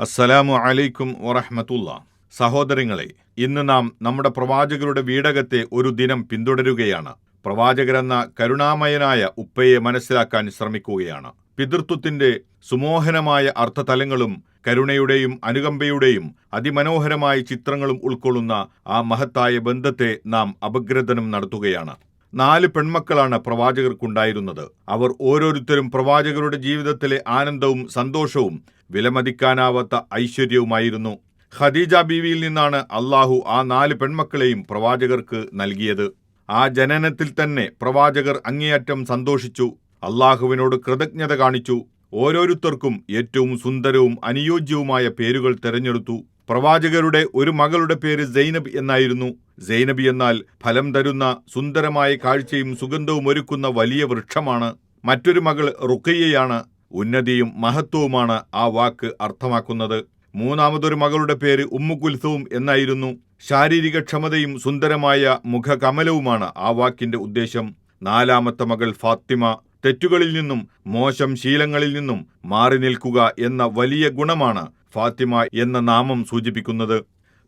അസ്സലാമു അലൈക്കും വറഹമത്തുള്ള. സഹോദരങ്ങളെ ഇന്ന് നാം നമ്മുടെ പ്രവാചകരുടെ വീടകത്തെ ഒരു ദിനം പിന്തുടരുകയാണ്. പ്രവാചകരെന്ന കരുണാമയനായ ഉപ്പയെ മനസ്സിലാക്കാൻ ശ്രമിക്കുകയാണ്. പിതൃത്വത്തിന്റെ സുമോഹനമായ അർത്ഥതലങ്ങളും കരുണയുടെയും അനുകമ്പയുടെയും അതിമനോഹരമായ ചിത്രങ്ങളും ഉൾക്കൊള്ളുന്ന ആ മഹത്തായ ബന്ധത്തെ നാം അപഗ്രഥനം നടത്തുകയാണ്. നാല് പെൺമക്കളാണ് പ്രവാചകർക്കുണ്ടായിരുന്നത്. അവർ ഓരോരുത്തരും പ്രവാചകരുടെ ജീവിതത്തിലെ ആനന്ദവും സന്തോഷവും വിലമതിക്കാനാവാത്ത ഐശ്വര്യവുമായിരുന്നു. ഖദീജ ബീവിയിൽ നിന്നാണ് അള്ളാഹു ആ നാല് പെൺമക്കളെയും പ്രവാചകർക്ക് നൽകിയത്. ആ ജനനത്തിൽ തന്നെ പ്രവാചകർ അങ്ങേയറ്റം സന്തോഷിച്ചു. അള്ളാഹുവിനോട് കൃതജ്ഞത കാണിച്ചു. ഓരോരുത്തർക്കും ഏറ്റവും സുന്ദരവും അനുയോജ്യവുമായ പേരുകൾ തെരഞ്ഞെടുത്തു. പ്രവാചകരുടെ ഒരു മകളുടെ പേര് സൈനബ് എന്നായിരുന്നു. സൈനബി എന്നാൽ ഫലം തരുന്ന സുന്ദരമായ കാഴ്ചയും സുഗന്ധവും ഒരുക്കുന്ന വലിയ വൃക്ഷമാണ്. മറ്റൊരു മകൾ റുക്കയ്യയാണ് ഉന്നതിയും മഹത്വവുമാണ് ആ വാക്ക് അർത്ഥമാക്കുന്നത്. മൂന്നാമതൊരു മകളുടെ പേര് ഉമ്മുകുൽസവും എന്നായിരുന്നു. ശാരീരിക ക്ഷമതയും സുന്ദരമായ മുഖകമലവുമാണ് ആ വാക്കിന്റെ ഉദ്ദേശം. നാലാമത്തെ മകൾ ഫാത്തിമ. തെറ്റുകളിൽ നിന്നും മോശം ശീലങ്ങളിൽ നിന്നും മാറി നിൽക്കുക എന്ന വലിയ ഗുണമാണ് ഫാത്തിമ എന്ന നാമം സൂചിപ്പിക്കുന്നത്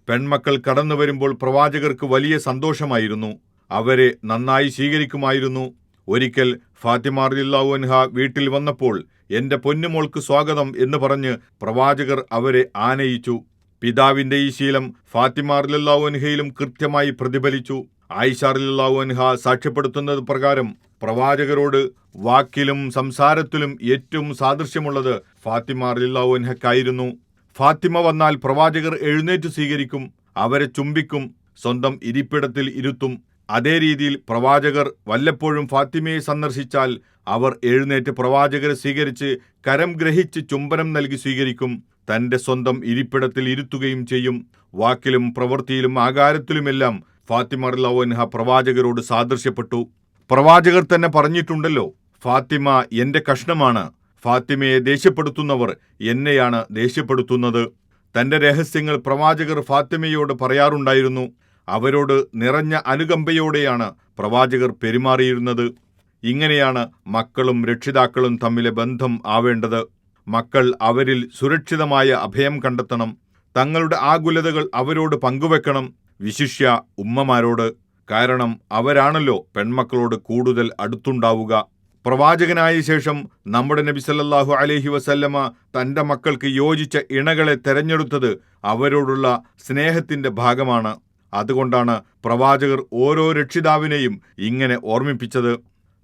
പെൺമക്കൾ കടന്നു വരുമ്പോൾ പ്രവാചകർക്ക് വലിയ സന്തോഷമായിരുന്നു. അവരെ നന്നായി സ്വീകരിക്കുമായിരുന്നു. ഒരിക്കൽ ഫാത്തിമ റില്ലാഹുൻഹ വീട്ടിൽ വന്നപ്പോൾ എന്റെ പൊന്നുമോൾക്ക് സ്വാഗതം എന്ന് പറഞ്ഞ് പ്രവാചകർ അവരെ ആനയിച്ചു. പിതാവിന്റെ ഈ ശീലം ഫാത്തിമ റില്ലാഹുൻഹയിലും കൃത്യമായി പ്രതിഫലിച്ചു. ആയിഷ റില്ലാഹുൻഹ സാക്ഷ്യപ്പെടുത്തുന്നത് പ്രകാരം പ്രവാചകരോട് വാക്കിലും സംസാരത്തിലും ഏറ്റവും സാദൃശ്യമുള്ളത് ഫാത്തിമ റില്ലാഹുൻഹക്കായിരുന്നു ഫാത്തിമ വന്നാൽ പ്രവാചകർ എഴുന്നേറ്റ് സ്വീകരിക്കും അവരെ ചുംബിക്കും സ്വന്തം ഇരിപ്പിടത്തിൽ ഇരുത്തും. അതേ രീതിയിൽ പ്രവാചകർ വല്ലപ്പോഴും ഫാത്തിമയെ സന്ദർശിച്ചാൽ അവർ എഴുന്നേറ്റ് പ്രവാചകരെ സ്വീകരിച്ച് കരം ഗ്രഹിച്ച് ചുംബനം നൽകി സ്വീകരിക്കും. തന്റെ സ്വന്തം ഇരിപ്പിടത്തിൽ ഇരുത്തുകയും ചെയ്യും. വാക്കിലും പ്രവൃത്തിയിലും ആകാരത്തിലുമെല്ലാം ഫാത്തിമ റഹ്ലവൻഹ പ്രവാചകരോട് സാദൃശ്യപ്പെട്ടു. പ്രവാചകർ തന്നെ പറഞ്ഞിട്ടുണ്ടല്ലോ ഫാത്തിമ എന്റെ കഷ്ണമാണ്. ഫാത്തിമയെ ദേഷ്യപ്പെടുത്തുന്നവർ എന്നെയാണ് ദേഷ്യപ്പെടുത്തുന്നത്. തന്റെ രഹസ്യങ്ങൾ പ്രവാചകർ ഫാത്തിമയോട് പറയാറുണ്ടായിരുന്നു. അവരോട് നിറഞ്ഞ അനുകമ്പയോടെയാണ് പ്രവാചകർ പെരുമാറിയിരുന്നത്. ഇങ്ങനെയാണ് മക്കളും രക്ഷിതാക്കളും തമ്മിലെ ബന്ധം ആവേണ്ടത്. മക്കൾ അവരിൽ സുരക്ഷിതമായ അഭയം കണ്ടെത്തണം. തങ്ങളുടെ ആകുലതകൾ അവരോട് പങ്കുവെക്കണം. വിശിഷ്യ ഉമ്മമാരോട്. കാരണം അവരാണല്ലോ പെൺമക്കളോട് കൂടുതൽ അടുത്തുണ്ടാവുക. പ്രവാചകനായ ശേഷം നമ്മുടെ നബി സല്ലാഹു അലഹി വസല്ലമ തന്റെ മക്കൾക്ക് യോജിച്ച ഇണകളെ തെരഞ്ഞെടുത്തത് അവരോടുള്ള സ്നേഹത്തിന്റെ ഭാഗമാണ്. അതുകൊണ്ടാണ് പ്രവാചകർ ഓരോ രക്ഷിതാവിനെയും ഇങ്ങനെ ഓർമ്മിപ്പിച്ചത്.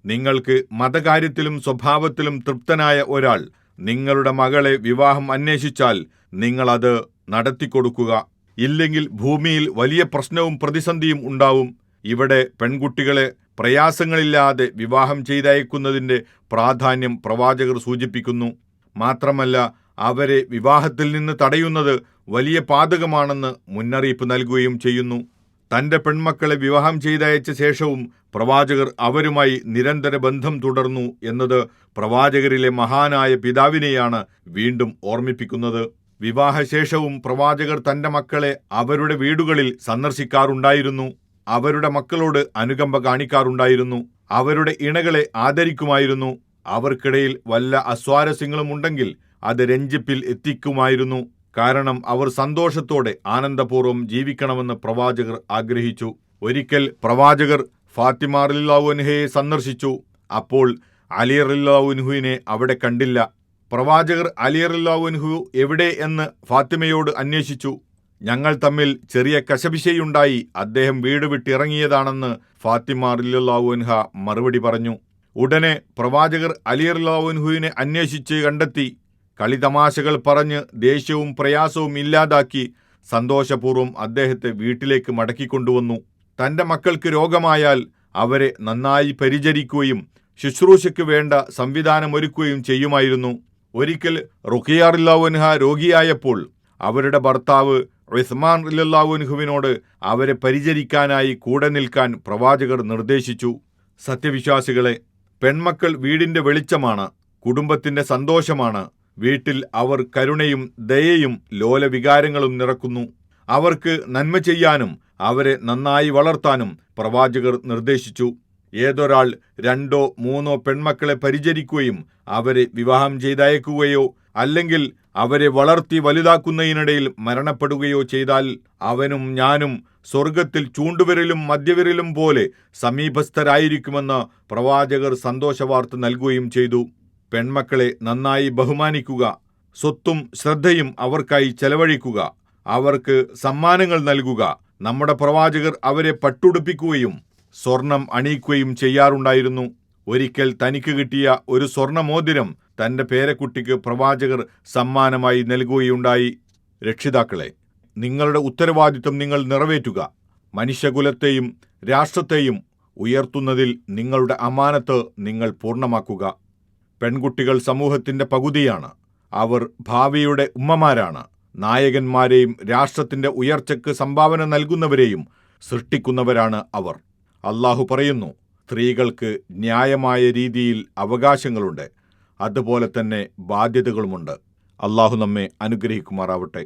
നിങ്ങൾക്ക് മതകാര്യത്തിലും സ്വഭാവത്തിലും തൃപ്തനായ ഒരാൾ നിങ്ങളുടെ മകളെ വിവാഹം അന്വേഷിച്ചാൽ നിങ്ങളത് നടത്തിക്കൊടുക്കുക. ഇല്ലെങ്കിൽ ഭൂമിയിൽ വലിയ പ്രശ്നവും പ്രതിസന്ധിയും ഉണ്ടാവും. ഇവിടെ പെൺകുട്ടികളെ പ്രയാസങ്ങളില്ലാതെ വിവാഹം ചെയ്തയക്കുന്നതിന്റെ പ്രാധാന്യം പ്രവാചകർ സൂചിപ്പിക്കുന്നു. മാത്രമല്ല അവരെ വിവാഹത്തിൽ നിന്ന് തടയുന്നത് വലിയ പാതകമാണെന്ന് മുന്നറിയിപ്പ് നൽകുകയും ചെയ്യുന്നു. തന്റെ പെൺമക്കളെ വിവാഹം ചെയ്തയച്ച ശേഷവും പ്രവാചകർ അവരുമായി നിരന്തര ബന്ധം തുടർന്നു എന്നത് പ്രവാചകരിലെ മഹാനായ പിതാവിനെയാണ് വീണ്ടും ഓർമ്മിപ്പിക്കുന്നത്. വിവാഹശേഷവും പ്രവാചകർ തന്റെ മക്കളെ അവരുടെ വീടുകളിൽ സന്ദർശിക്കാറുണ്ടായിരുന്നു. അവരുടെ മക്കളോട് അനുകമ്പ കാണിക്കാറുണ്ടായിരുന്നു. അവരുടെ ഇണകളെ ആദരിക്കുമായിരുന്നു. അവർക്കിടയിൽ വല്ല അസ്വാരസ്യങ്ങളും ഉണ്ടെങ്കിൽ അത് രഞ്ജിപ്പിൽ എത്തിക്കുമായിരുന്നു. കാരണം അവർ സന്തോഷത്തോടെ ആനന്ദപൂർവം ജീവിക്കണമെന്ന് പ്രവാചകർ ആഗ്രഹിച്ചു. ഒരിക്കൽ പ്രവാചകർ ഫാത്തിമ റില്ലാവുൻഹയെ സന്ദർശിച്ചു. അപ്പോൾ അലി റില്ലാവുൻഹുവിനെ അവിടെ കണ്ടില്ല. പ്രവാചകർ അലി റില്ലാവുൻഹു എവിടെ എന്ന് ഫാത്തിമയോട് അന്വേഷിച്ചു. ഞങ്ങൾ തമ്മിൽ ചെറിയ കശപിശയുണ്ടായി. അദ്ദേഹം വീട് വിട്ടിറങ്ങിയതാണെന്ന് ഫാത്തിമ റില്ലാവുൻഹ മറുപടി പറഞ്ഞു. ഉടനെ പ്രവാചകർ അലി റില്ലാവുൻഹുവിനെ അന്വേഷിച്ച് കണ്ടെത്തി. കളിതമാശകൾ പറഞ്ഞ് ദേഷ്യവും പ്രയാസവും ഇല്ലാതാക്കി സന്തോഷപൂർവം അദ്ദേഹത്തെ വീട്ടിലേക്ക് മടക്കിക്കൊണ്ടുവന്നു. തന്റെ മക്കൾക്ക് രോഗമായാൽ അവരെ നന്നായി പരിചരിക്കുകയും ശുശ്രൂഷയ്ക്ക് വേണ്ട സംവിധാനമൊരുക്കുകയും ചെയ്യുമായിരുന്നു. ഒരിക്കൽ റുഖിയാറില്ലാവുൻഹ രോഗിയായപ്പോൾ അവരുടെ ഭർത്താവ് ഉസ്മാൻ റില്ലാവുൻഹുവിനോട് അവരെ പരിചരിക്കാനായി കൂടെ നിൽക്കാൻ പ്രവാചകർ നിർദ്ദേശിച്ചു. സത്യവിശ്വാസികളെ പെൺമക്കൾ വീടിന്റെ വെളിച്ചമാണ് കുടുംബത്തിന്റെ സന്തോഷമാണ്. വീട്ടിൽ അവർ കരുണയും ദയയും ലോലവികാരങ്ങളും നിറക്കുന്നു. അവർക്ക് നന്മ ചെയ്യാനും അവരെ നന്നായി വളർത്താനും പ്രവാചകർ നിർദ്ദേശിച്ചു. ഏതൊരാൾ രണ്ടോ മൂന്നോ പെൺമക്കളെ പരിചരിക്കുകയും അവരെ വിവാഹം ചെയ്തയക്കുകയോ അല്ലെങ്കിൽ അവരെ വളർത്തി വലുതാക്കുന്നതിനിടയിൽ മരണപ്പെടുകയോ ചെയ്താൽ അവനും ഞാനും സ്വർഗത്തിൽ ചൂണ്ടുവിരലും മധ്യവിരലും പോലെ സമീപസ്ഥരായിരിക്കുമെന്ന് പ്രവാചകർ സന്തോഷവാർത്ത നൽകുകയും ചെയ്തു. പെൺമക്കളെ നന്നായി ബഹുമാനിക്കുക സ്വത്തും ശ്രദ്ധയും അവർക്കായി ചെലവഴിക്കുക അവർക്ക് സമ്മാനങ്ങൾ നൽകുക നമ്മുടെ പ്രവാചകർ അവരെ പട്ടുടുപ്പിക്കുകയും സ്വർണം അണിയിക്കുകയും ചെയ്യാറുണ്ടായിരുന്നു. ഒരിക്കൽ തനിക്ക് കിട്ടിയ ഒരു സ്വർണമോതിരം തന്റെ പേരക്കുട്ടിക്ക് പ്രവാചകർ സമ്മാനമായി നൽകുകയുണ്ടായി. രക്ഷിതാക്കളെ നിങ്ങളുടെ ഉത്തരവാദിത്വം നിങ്ങൾ നിറവേറ്റുക. മനുഷ്യകുലത്തെയും രാഷ്ട്രത്തെയും ഉയർത്തുന്നതിൽ നിങ്ങളുടെ അമാനത്ത് നിങ്ങൾ പൂർണമാക്കുക. പെൺകുട്ടികൾ സമൂഹത്തിന്റെ പകുതിയാണ്. അവർ ഭാവിയുടെ ഉമ്മമാരാണ്. നായകന്മാരെയും രാഷ്ട്രത്തിന്റെ ഉയർച്ചയ്ക്ക് സംഭാവന നൽകുന്നവരെയും സൃഷ്ടിക്കുന്നവരാണ് അവർ. അള്ളാഹു പറയുന്നു സ്ത്രീകൾക്ക് ന്യായമായ രീതിയിൽ അവകാശങ്ങളുണ്ട്. അതുപോലെ തന്നെ ബാധ്യതകളുമുണ്ട്. അള്ളാഹു നമ്മെ അനുഗ്രഹിക്കുമാറാവട്ടെ.